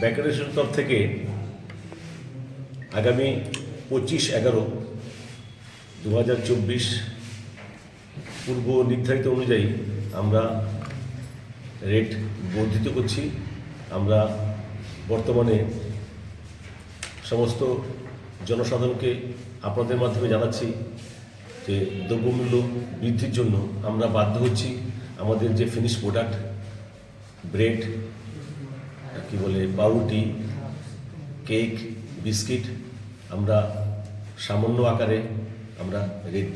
ব্যাকারেশন তরফ থেকে আগামী পঁচিশ এগারো দু হাজার চব্বিশ পূর্ব নির্ধারিত অনুযায়ী আমরা রেট বর্ধিত করছি। আমরা বর্তমানে সমস্ত জনসাধারণকে আপনাদের মাধ্যমে জানাচ্ছি যে দ্রব্যমূল্য বৃদ্ধির জন্য আমরা বাধ্য হচ্ছি। আমাদের যে ফিনিশ প্রোডাক্ট ব্রেড কি বলে, পাউরুটি, কেক, বিস্কিট আমরা সামান্য আকারে আমরা রেট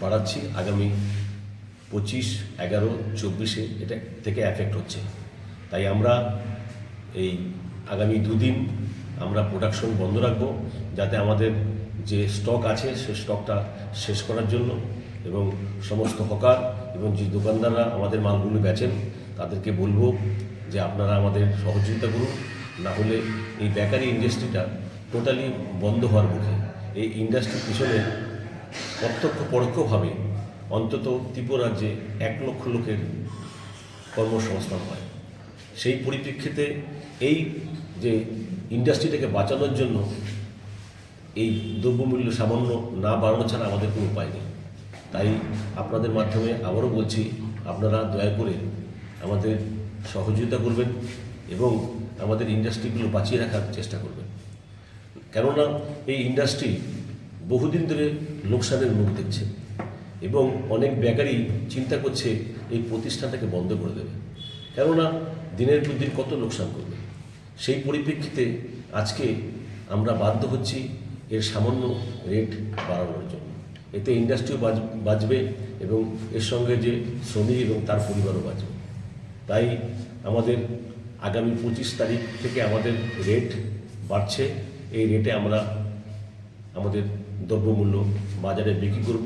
বাড়াচ্ছি। আগামী পঁচিশ, এগারো, চব্বিশে এটা থেকে এফেক্ট হচ্ছে। তাই আমরা এই আগামী দুদিন আমরা প্রোডাকশন বন্ধ রাখব যাতে আমাদের যে স্টক আছে সে স্টকটা শেষ করার জন্য এবং সমস্ত হকার এবং যে দোকানদাররা আমাদের মালগুলো বেচেন তাদেরকে বলব যে আপনারা আমাদের সহযোগিতা করুন, না হলে এই বেকারি ইন্ডাস্ট্রিটা টোটালি বন্ধ হওয়ার মুখে। এই ইন্ডাস্ট্রির পিছনে প্রত্যক্ষ পরোক্ষভাবে অন্তত ত্রিপুরা রাজ্যে এক লক্ষ লোকের কর্মসংস্থান হয়। সেই পরিপ্রেক্ষিতে এই যে ইন্ডাস্ট্রিটাকে বাঁচানোর জন্য এই দ্রব্যমূল্য সামান্য না বাড়ানো ছাড়া আমাদের কোনো উপায় নেই। তাই আপনাদের মাধ্যমে আবারও বলছি, আপনারা দয়া করে আমাদের সহযোগিতা করবেন এবং আমাদের ইন্ডাস্ট্রিগুলো বাঁচিয়ে রাখার চেষ্টা করবেন। কেননা এই ইন্ডাস্ট্রি বহুদিন ধরে লোকসানের মুখ দেখছে এবং অনেক বেকারি চিন্তা করছে এই প্রতিষ্ঠানটাকে বন্ধ করে দেবে। কেননা দিনের পর দিন কত লোকসান করবে। সেই পরিপ্রেক্ষিতে আজকে আমরা বাধ্য হচ্ছি এর সামান্য রেট বাড়ানোর জন্য। এতে ইন্ডাস্ট্রিও বাঁচবে এবং এর সঙ্গে যে শ্রমিক এবং তার পরিবারও বাঁচবে। তাই আমাদের আগামী পঁচিশ তারিখ থেকে আমাদের রেট বাড়ছে। এই রেটে আমরা আমাদের দ্রব্যমূল্য বাজারে বিক্রি করব।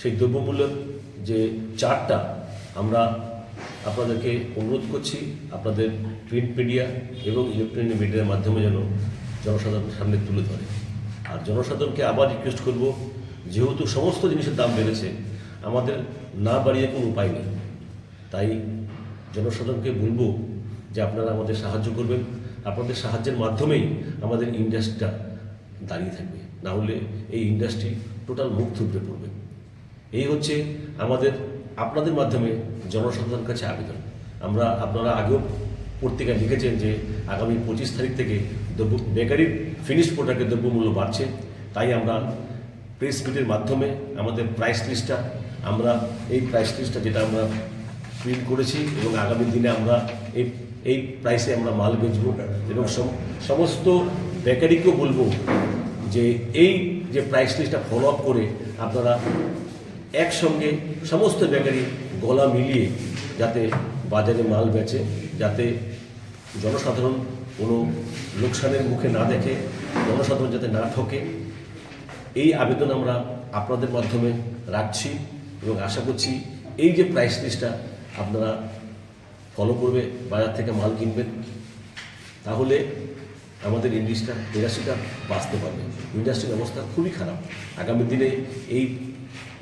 সেই দ্রব্যমূল্যের যে চারটা আমরা আপনাদেরকে অনুরোধ করছি, আপনাদের প্রিন্ট মিডিয়া এবং ইলেকট্রনিক মিডিয়ার মাধ্যমে যেন জনসাধারণের সামনে তুলে ধরে। আর জনসাধারণকে আবার রিকোয়েস্ট করব, যেহেতু সমস্ত জিনিসের দাম বেড়েছে, আমাদের না বাড়িয়ে কোনো উপায় নেই। তাই জনসাধারণকে বলব যে আপনারা আমাদের সাহায্য করবেন। আপনাদের সাহায্যের মাধ্যমেই আমাদের ইন্ডাস্ট্রিটা দাঁড়িয়ে থাকবে। না হলে এই ইন্ডাস্ট্রি টোটাল মুখ থুবড়ে পড়বে। এই হচ্ছে আমাদের, আপনাদের মাধ্যমে জনসাধারণের কাছে আবেদন। আমরা, আপনারা আগেও পত্রিকায় লিখেছেন যে আগামী পঁচিশ তারিখ থেকে দ্রব্য, বেকারির ফিনিশ প্রোডাক্টের দ্রব্যমূল্য বাড়ছে। তাই আমরা প্রেস মিটের মাধ্যমে আমাদের প্রাইস লিস্টটা আমরা এই প্রাইস লিস্টটা যেটা আমরা প্রিন্ট করেছি এবং আগামী দিনে আমরা এই এই প্রাইসে আমরা মাল বেচব এবং সম- সমস্ত বেকারিকেও বলব যে এই যে প্রাইস লিস্টটা ফলো আপ করে আপনারা একসঙ্গে সমস্ত বেকারি গলা মিলিয়ে যাতে বাজারে মাল বেচে, যাতে জনসাধারণ কোনো লোকসানের মুখে না দেখে, জনসাধারণ যাতে না ঠকে, এই আবেদন আমরা আপনাদের মাধ্যমে রাখছি এবং আশা করছি এই যে প্রাইস লিস্টটা আপনারা ফলো করবে বাজার থেকে মাল কিনবেন তাহলে আমাদের ইন্ডাস্ট্রিটা ইন্ডাস্ট্রিটা বাঁচতে পারবে। ইন্ডাস্ট্রির অবস্থা খুবই খারাপ। আগামী দিনে এই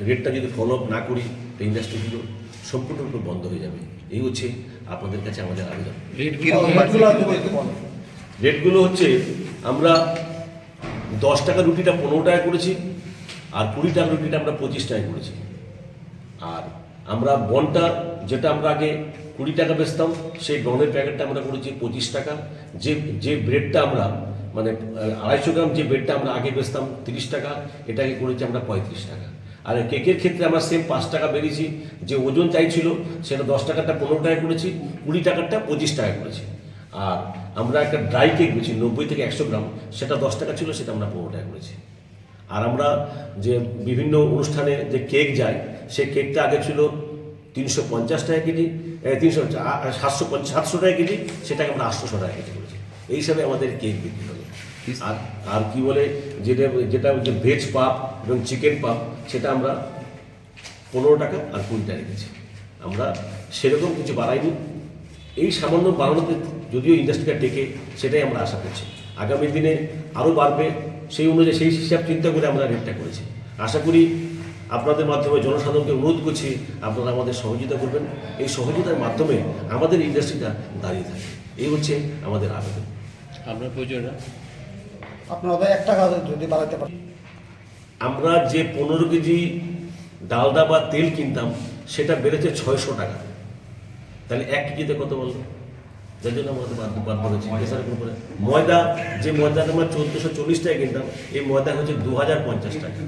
রেটটা যদি ফলো আপ না করি তো ইন্ডাস্ট্রিগুলো সম্পূর্ণরূপে বন্ধ হয়ে যাবে। এই হচ্ছে আপনাদের কাছে আমাদের আবেদন। রেটগুলো হচ্ছে আমরা দশ টাকা রুটিটা পনেরো টাকা করেছি আর কুড়ি টাকা রুটিটা আমরা পঁচিশ টাকা করেছি। আর আমরা বনটা, যেটা আমরা আগে কুড়ি টাকা বেচতাম, সেই বনের প্যাকেটটা আমরা করেছি পঁচিশ টাকা। যে যে ব্রেডটা আমরা মানে আড়াইশো গ্রাম যে ব্রেডটা আমরা আগে বেচতাম তিরিশ টাকা, এটাকে করেছি আমরা পঁয়ত্রিশ টাকা। আর কেকের ক্ষেত্রে আমরা সেম পাঁচ টাকা বেরিয়েছি। যে ওজন চাইছিল, সেটা দশ টাকাটা, পনেরো টাকা করেছি, কুড়ি টাকারটা পঁচিশ টাকা করেছি। আর আমরা একটা ড্রাই কেক বেছি নব্বই থেকে একশো গ্রাম, সেটা দশ টাকা ছিল, সেটা আমরা পনেরো টাকা করেছি। আর আমরা যে বিভিন্ন অনুষ্ঠানে যে কেক যায় সেই কেকটা আগে ছিল তিনশো পঞ্চাশ টাকা কেজি তিনশো সাতশো পঞ্চাশ সাতশো টাকা কেজি সেটাকে আমরা আটশোশো টাকা কেজি করেছি এই হিসাবে আমাদের কেক বিক্রি হলো আর আর কি বলে যেটা যেটা যে ভেজ পাপ এবং চিকেন পাপ সেটা আমরা পনেরো টাকা আর কুড়ি টাকা রেখেছি আমরা সেরকম কিছু বাড়াইনি। এই সামান্য বাড়ানোতে যদিও ইন্ডাস্ট্রিটা টেকে সেটাই আমরা আশা করছি। আগামী দিনে আরও বাড়বে সেই অনুযায়ী সেই হিসাব চিন্তা করে আমরা রেটটা করেছি। আশা করি আপনাদের মাধ্যমে জনসাধারণকে অনুরোধ করছি আপনারা আমাদের সহযোগিতা করবেন। এই সহযোগিতার মাধ্যমে আমাদের ইন্ডাস্ট্রিটা দাঁড়িয়ে থাকে। এই হচ্ছে আমাদের আবেদন। আপনার প্রয়োজনটা? আপনারা এক টাকা যদি বাড়াতে পারেন। আমরা যে পনেরো কেজি ডালদা বা তেল কিনতাম সেটা বেড়েছে ছয়শো টাকা। তাহলে এক কেজিতে কত বলল? যার জন্য আমাদের বাদ বাদ পড়েছি প্রেসারের উপরে ময়দা, যে ময়দাটা আমরা চোদ্দোশো চল্লিশ টাকা কিনতাম, এই ময়দা হচ্ছে দু হাজার পঞ্চাশ টাকা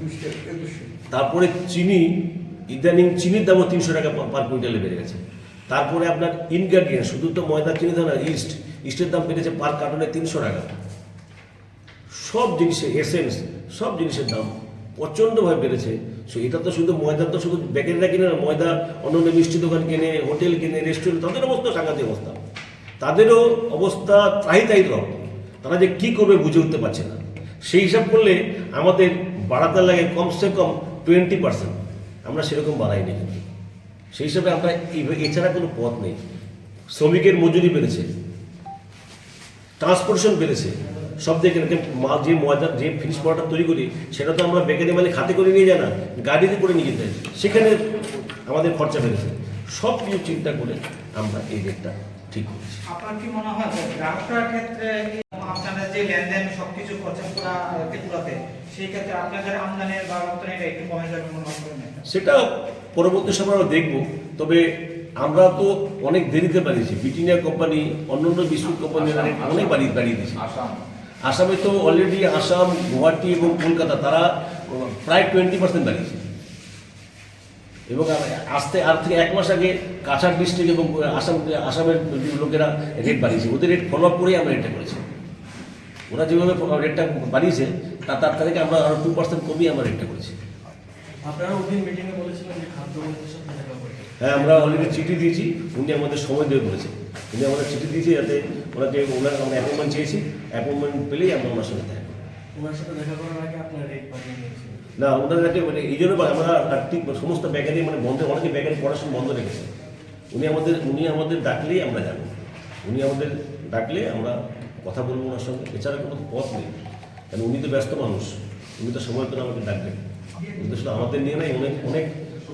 তারপরে চিনি, ইদানিং চিনির দামও তিনশো টাকা পার কুইন্টালে বেড়ে গেছে। তারপরে আপনার ইনগ্রেডিয়েন্ট, শুধু তো ময়দা, চিনি দাও না, ইস্ট। ইস্টের দাম বেড়েছে পার কার্টনে তিনশো টাকা। সব জিনিসের এসেন্স, সব জিনিসের দাম প্রচণ্ডভাবে বেড়েছে। সো এটা তো শুধু ময়দা, তো শুধু বেকারিরা কিনে না, ময়দা অন্য অন্য মিষ্টি দোকান কেনে, হোটেল কিনে, রেস্টুরেন্ট, তাদের অবস্থা, সাংঘাতিক অবস্থা। তাদেরও অবস্থা ত্রাহি তাই রব তারা যে কী করবে বুঝে উঠতে পারছে না। সেই হিসাব করলে আমাদের বাড়াতে লাগে কমসে কম টোয়েন্টি পার্সেন্ট আমরা সেরকম বাড়াইনি কিন্তু সেই হিসাবে আমরা এছাড়া কোনো পথ নেই। শ্রমিকের মজুরি বেড়েছে। ট্রান্সপোর্টেশন বেড়েছে। সব দিকে মাল যে ময়দা, যে ফিনিশ প্রোডাক্ট তৈরি করি, সেটা তো আমরা বেকারি মালিক হাতে করে নিয়ে যাই না গাড়িতে করে নিয়ে যেতে। সেখানে আমাদের খরচা বেড়েছে। সব কিছু চিন্তা করে আমরা এই রেটটা ঠিক আপনার কি মনে হয় যে গ্রাহকটার ক্ষেত্রে এই আপনাদের যে লেনদেন সবকিছু খরচা করা ত্রিপুরাতে সেই ক্ষেত্রে আপনাদের আমদানির বা রপ্তানিটা একটু কমে যাবে মনে করেন সেটা পরবর্তী সময় আমরা দেখব তবে আমরা তো অনেক দেরিতে বাড়িয়েছি। ব্রিটানিয়া কোম্পানি অন্যান্য বিস্কুট কোম্পানিরা অনেক বাড়িয়ে বাড়িয়ে দিয়েছে। আসামে। তো অলরেডি আসাম গুয়াহাটি এবং কলকাতা তারা প্রায় টোয়েন্টি পার্সেন্ট বাড়িয়েছে। এবং আসতে আর থেকে এক মাস আগে কাছাড় ডিস্ট্রিক্ট এবং আসাম আসামের লোকেরা রেট বাড়িয়েছে। ওদের রেট ফলো আপ করেই আমরা রেটটা করেছি। ওরা যেভাবে রেটটা বাড়িয়েছে তা তার থেকে আমরা আরও টু পার্সেন্ট কমিয়ে আমরা রেটটা করেছি। আপনারা ওদিন মিটিংয়ে বলেছিলেন যে খাদ্যমন্ত্রীর সাথে দেখা করতে হ্যাঁ আমরা অলরেডি চিঠি দিয়েছি। উনি আমাদের সময় দিয়ে বলেছেন। উনি আমাদের চিঠি দিয়েছি যাতে ওনাকে ওনার আমরা অ্যাপয়েন্টমেন্ট চেয়েছি। অ্যাপয়েন্টমেন্ট পেলেই আমরা ওনার সঙ্গে দেখা। ওনার সাথে দেখা করার আগে আপনার রেট বাড়িয়ে নিয়েছিলেন না ওনাদেরকে মানে এই জন্য আমরা আর সমস্ত বেকারি মানে বন্ধ অনেকে বেকারি পড়াশোনা বন্ধ রেখেছে। উনি আমাদের উনি আমাদের ডাকলেই আমরা যাব। উনি আমাদের ডাকলে আমরা কথা বলব ওনার সঙ্গে। এছাড়া কোনো পথ নেই। কারণ উনি তো ব্যস্ত মানুষ। উনি তো সময় করে আমাকে ডাকবেন। উনি তো শুধু আমাদের নিয়ে নাই অনেক অনেক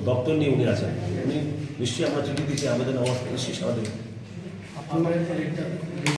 দপ্তর নিয়ে উনি আছেন। উনি নিশ্চয়ই আমরা চিঠি দিয়েছি আবেদন আমার নিশ্চয়ই সারা দেবেন